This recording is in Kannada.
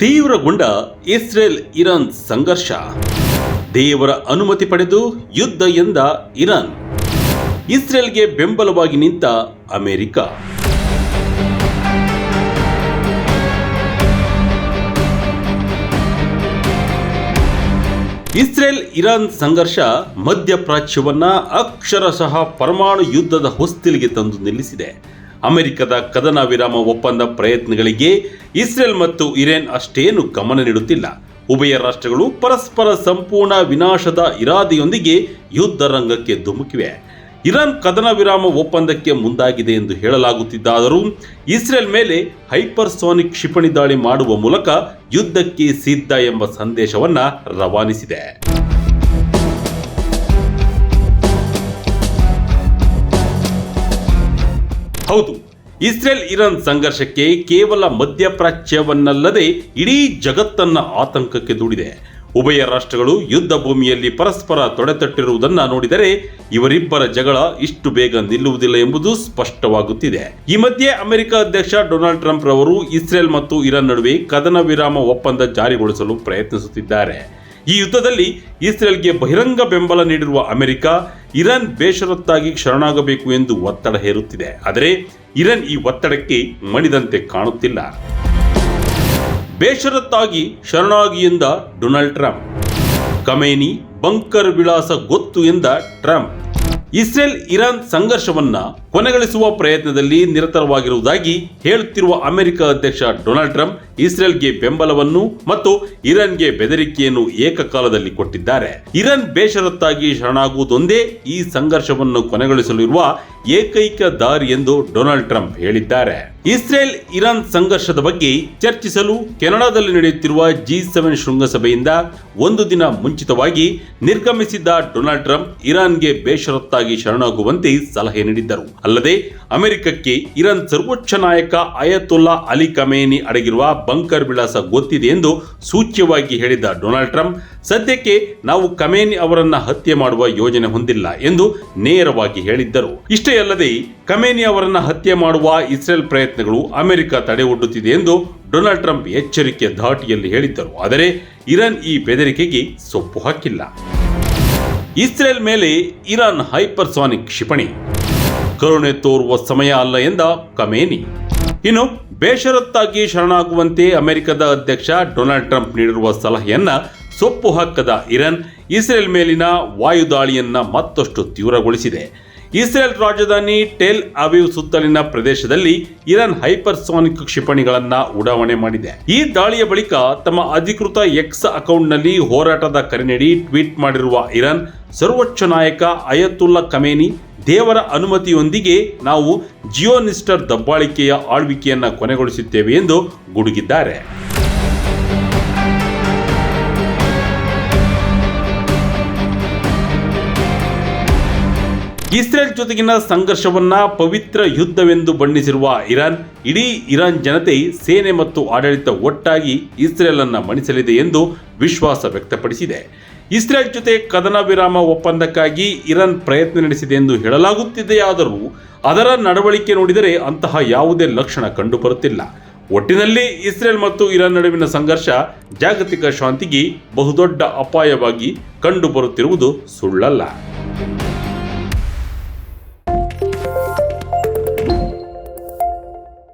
ತೀವ್ರಗೊಂಡ ಇಸ್ರೇಲ್ ಇರಾನ್ ಸಂಘರ್ಷ. ದೇವರ ಅನುಮತಿ ಪಡೆದು ಯುದ್ಧ ಎಂದ ಇರಾನ್. ಇಸ್ರೇಲ್ಗೆ ಬೆಂಬಲವಾಗಿ ನಿಂತ ಅಮೆರಿಕ. ಇಸ್ರೇಲ್ ಇರಾನ್ ಸಂಘರ್ಷ ಮಧ್ಯಪ್ರಾಚ್ಯವನ್ನ ಅಕ್ಷರಶಃ ಪರಮಾಣು ಯುದ್ಧದ ಹೊಸ್ತಿಲಿಗೆ ತಂದು ನಿಲ್ಲಿಸಿದೆ. ಅಮೆರಿಕದ ಕದನ ವಿರಾಮ ಒಪ್ಪಂದ ಪ್ರಯತ್ನಗಳಿಗೆ ಇಸ್ರೇಲ್ ಮತ್ತು ಇರೇನ್ ಅಷ್ಟೇನು ಗಮನ ನೀಡುತ್ತಿಲ್ಲ. ಉಭಯ ರಾಷ್ಟ್ರಗಳು ಪರಸ್ಪರ ಸಂಪೂರ್ಣ ವಿನಾಶದ ಇರಾದೆಯೊಂದಿಗೆ ಯುದ್ಧ ರಂಗಕ್ಕೆ ಧುಮುಕಿವೆ. ಇರಾನ್ ಕದನ ವಿರಾಮ ಒಪ್ಪಂದಕ್ಕೆ ಮುಂದಾಗಿದೆ ಎಂದು ಹೇಳಲಾಗುತ್ತಿದ್ದಾದರೂ ಇಸ್ರೇಲ್ ಮೇಲೆ ಹೈಪರ್ಸೋನಿಕ್ ಕ್ಷಿಪಣಿ ದಾಳಿ ಮಾಡುವ ಮೂಲಕ ಯುದ್ಧಕ್ಕೆ ಸಿದ್ಧ ಎಂಬ ಸಂದೇಶವನ್ನ ರವಾನಿಸಿದೆ. ಹೌದು, ಇಸ್ರೇಲ್ ಇರಾನ್ ಸಂಘರ್ಷಕ್ಕೆ ಕೇವಲ ಮಧ್ಯಪ್ರಾಚ್ಯವನ್ನಲ್ಲದೆ ಇಡೀ ಜಗತ್ತನ್ನ ಆತಂಕಕ್ಕೆ ದೂಡಿದೆ. ಉಭಯ ರಾಷ್ಟ್ರಗಳು ಯುದ್ಧ ಭೂಮಿಯಲ್ಲಿ ಪರಸ್ಪರ ತೊಡೆತಟ್ಟಿರುವುದನ್ನು ನೋಡಿದರೆ ಇವರಿಬ್ಬರ ಜಗಳ ಇಷ್ಟು ಬೇಗ ನಿಲ್ಲುವುದಿಲ್ಲ ಎಂಬುದು ಸ್ಪಷ್ಟವಾಗುತ್ತಿದೆ. ಈ ಮಧ್ಯೆ ಅಮೆರಿಕ ಅಧ್ಯಕ್ಷ ಡೊನಾಲ್ಡ್ ಟ್ರಂಪ್ ರವರು ಇಸ್ರೇಲ್ ಮತ್ತು ಇರಾನ್ ನಡುವೆ ಕದನ ವಿರಾಮ ಒಪ್ಪಂದ ಜಾರಿಗೊಳಿಸಲು ಪ್ರಯತ್ನಿಸುತ್ತಿದ್ದಾರೆ. ಈ ಯುದ್ಧದಲ್ಲಿ ಇಸ್ರೇಲ್ಗೆ ಬಹಿರಂಗ ಬೆಂಬಲ ನೀಡಿರುವ ಅಮೆರಿಕ, ಇರಾನ್ ಬೇಷರತ್ತಾಗಿ ಶರಣಾಗಬೇಕು ಎಂದು ಒತ್ತಡ ಹೇರುತ್ತಿದೆ. ಆದರೆ ಇರಾನ್ ಈ ಒತ್ತಡಕ್ಕೆ ಮಣಿದಂತೆ ಕಾಣುತ್ತಿಲ್ಲ. ಬೇಷರತ್ತಾಗಿ ಶರಣಾಗಿ ಎಂದ ಡೊನಾಲ್ಡ್ ಟ್ರಂಪ್. ಕಮೇನಿ, ಬಂಕರ್ ವಿಳಾಸ ಗೊತ್ತು ಎಂದ ಟ್ರಂಪ್. ಇಸ್ರೇಲ್ ಇರಾನ್ ಸಂಘರ್ಷವನ್ನ ಕೊನೆಗಳಿಸುವ ಪ್ರಯತ್ನದಲ್ಲಿ ನಿರತರವಾಗಿರುವುದಾಗಿ ಹೇಳುತ್ತಿರುವ ಅಮೆರಿಕ ಅಧ್ಯಕ್ಷ ಡೊನಾಲ್ಡ್ ಟ್ರಂಪ್ ಇಸ್ರೇಲ್ಗೆ ಬೆಂಬಲವನ್ನು ಮತ್ತು ಇರಾನ್ಗೆ ಬೆದರಿಕೆಯನ್ನು ಏಕಕಾಲದಲ್ಲಿ ಕೊಟ್ಟಿದ್ದಾರೆ. ಇರಾನ್ ಬೇಷರತ್ತಾಗಿ ಶರಣಾಗುವುದೊಂದೇ ಈ ಸಂಘರ್ಷವನ್ನು ಕೊನೆಗೊಳಿಸಲಿರುವ ಏಕೈಕ ದಾರಿ ಎಂದು ಡೊನಾಲ್ಡ್ ಟ್ರಂಪ್ ಹೇಳಿದ್ದಾರೆ. ಇಸ್ರೇಲ್ ಇರಾನ್ ಸಂಘರ್ಷದ ಬಗ್ಗೆ ಚರ್ಚಿಸಲು ಕೆನಡಾದಲ್ಲಿ ನಡೆಯುತ್ತಿರುವ ಜಿ ಸೆವೆನ್ ಶೃಂಗಸಭೆಯಿಂದ ಒಂದು ದಿನ ಮುಂಚಿತವಾಗಿ ನಿರ್ಗಮಿಸಿದ್ದ ಡೊನಾಲ್ಡ್ ಟ್ರಂಪ್ ಇರಾನ್ಗೆ ಬೇಷರತ್ತಾಗಿ ಶರಣಾಗುವಂತೆ ಸಲಹೆ ನೀಡಿದ್ದರು. ಅಲ್ಲದೆ ಅಮೆರಿಕಕ್ಕೆ ಇರಾನ್ ಸರ್ವೋಚ್ಚ ನಾಯಕ ಅಯತುಲ್ಲಾ ಅಲಿ ಕಮೇನಿ ಅಡಗಿರುವ ಬಂಕರ್ ವಿಳಾಸ ಗೊತ್ತಿದೆ ಎಂದು ಸೂಚ್ಯವಾಗಿ ಹೇಳಿದ ಡೊನಾಲ್ಡ್ ಟ್ರಂಪ್, ಸದ್ಯಕ್ಕೆ ನಾವು ಕಮೇನಿ ಅವರನ್ನ ಹತ್ಯೆ ಮಾಡುವ ಯೋಜನೆ ಹೊಂದಿಲ್ಲ ಎಂದು ನೇರವಾಗಿ ಹೇಳಿದ್ದರು. ಇಷ್ಟೇ ಅಲ್ಲದೆ ಕಮೇನಿ ಅವರನ್ನ ಹತ್ಯೆ ಮಾಡುವ ಇಸ್ರೇಲ್ ಪ್ರಯತ್ನಗಳು ಅಮೆರಿಕ ತಡೆ ಒಡ್ಡುತ್ತಿದೆ ಎಂದು ಡೊನಾಲ್ಡ್ ಟ್ರಂಪ್ ಎಚ್ಚರಿಕೆ ಧಾಟಿಯಲ್ಲಿ ಹೇಳಿದ್ದರು. ಆದರೆ, ಇರಾನ್ ಈ ಬೆದರಿಕೆಗೆ ಸೊಪ್ಪು ಹಾಕಿಲ್ಲ. ಇಸ್ರೇಲ್ ಮೇಲೆ ಇರಾನ್ ಹೈಪರ್ಸಾನಿಕ್ ಕ್ಷಿಪಣಿ. ಕರುಣೆ ತೋರುವ ಸಮಯ ಅಲ್ಲ ಎಂದ ಕಮೇನಿ. ಇನ್ನು ಬೇಷರತ್ತಾಗಿ ಶರಣಾಗುವಂತೆ ಅಮೆರಿಕದ ಅಧ್ಯಕ್ಷ ಡೊನಾಲ್ಡ್ ಟ್ರಂಪ್ ನೀಡಿರುವ ಸಲಹೆಯನ್ನ ಸೊಪ್ಪು ಹಾಕದ ಇರಾನ್ ಇಸ್ರೇಲ್ ಮೇಲಿನ ವಾಯುದಾಳಿಯನ್ನ ಮತ್ತಷ್ಟು ತೀವ್ರಗೊಳಿಸಿದೆ. ಇಸ್ರೇಲ್ ರಾಜಧಾನಿ ಟೆಲ್ ಅವಿವ್ ಸುತ್ತಲಿನ ಪ್ರದೇಶದಲ್ಲಿ ಇರಾನ್ ಹೈಪರ್ಸಾನಿಕ್ ಕ್ಷಿಪಣಿಗಳನ್ನ ಉಡಾವಣೆ ಮಾಡಿದೆ. ಈ ದಾಳಿಯ ಬಳಿಕ ತಮ್ಮ ಅಧಿಕೃತ ಎಕ್ಸ್ ಅಕೌಂಟ್ನಲ್ಲಿ ಹೋರಾಟದ ಕರೆ ನೀಡಿ ಟ್ವೀಟ್ ಮಾಡಿರುವ ಇರಾನ್ ಸರ್ವೋಚ್ಚ ನಾಯಕ ಅಯತುಲ್ಲಾ ಕಮೇನಿ ದೇವರ ಅನುಮತಿಯೊಂದಿಗೆ ನಾವು ಜಿಯೋನಿಸ್ಟರ್ ದಬ್ಬಾಳಿಕೆಯ ಆಳ್ವಿಕೆಯನ್ನ ಕೊನೆಗೊಳಿಸುತ್ತೇವೆ ಎಂದು ಗುಡುಗಿದ್ದಾರೆ. ಇಸ್ರೇಲ್ ಜೊತೆಗಿನ ಸಂಘರ್ಷವನ್ನ ಪವಿತ್ರ ಯುದ್ಧವೆಂದು ಬಣ್ಣಿಸಿರುವ ಇರಾನ್, ಇಡೀ ಇರಾನ್ ಜನತೆ ಸೇನೆ ಮತ್ತು ಆಡಳಿತ ಒಟ್ಟಾಗಿ ಇಸ್ರೇಲ್ ಅನ್ನ ಮಣಿಸಲಿದೆ ಎಂದು ವಿಶ್ವಾಸ ವ್ಯಕ್ತಪಡಿಸಿದೆ. ಇಸ್ರೇಲ್ ಜೊತೆ ಕದನ ವಿರಾಮ ಒಪ್ಪಂದಕ್ಕಾಗಿ ಇರಾನ್ ಪ್ರಯತ್ನ ನಡೆಸಿದೆ ಎಂದು ಹೇಳಲಾಗುತ್ತಿದೆಯಾದರೂ ಅದರ ನಡವಳಿಕೆ ನೋಡಿದರೆ ಅಂತಹ ಯಾವುದೇ ಲಕ್ಷಣ ಕಂಡುಬರುತ್ತಿಲ್ಲ. ಒಟ್ಟಿನಲ್ಲಿ ಇಸ್ರೇಲ್ ಮತ್ತು ಇರಾನ್ ನಡುವಿನ ಸಂಘರ್ಷ ಜಾಗತಿಕ ಶಾಂತಿಗೆ ಬಹುದೊಡ್ಡ ಅಪಾಯವಾಗಿ ಕಂಡುಬರುತ್ತಿರುವುದು ಸುಳ್ಳಲ್ಲ.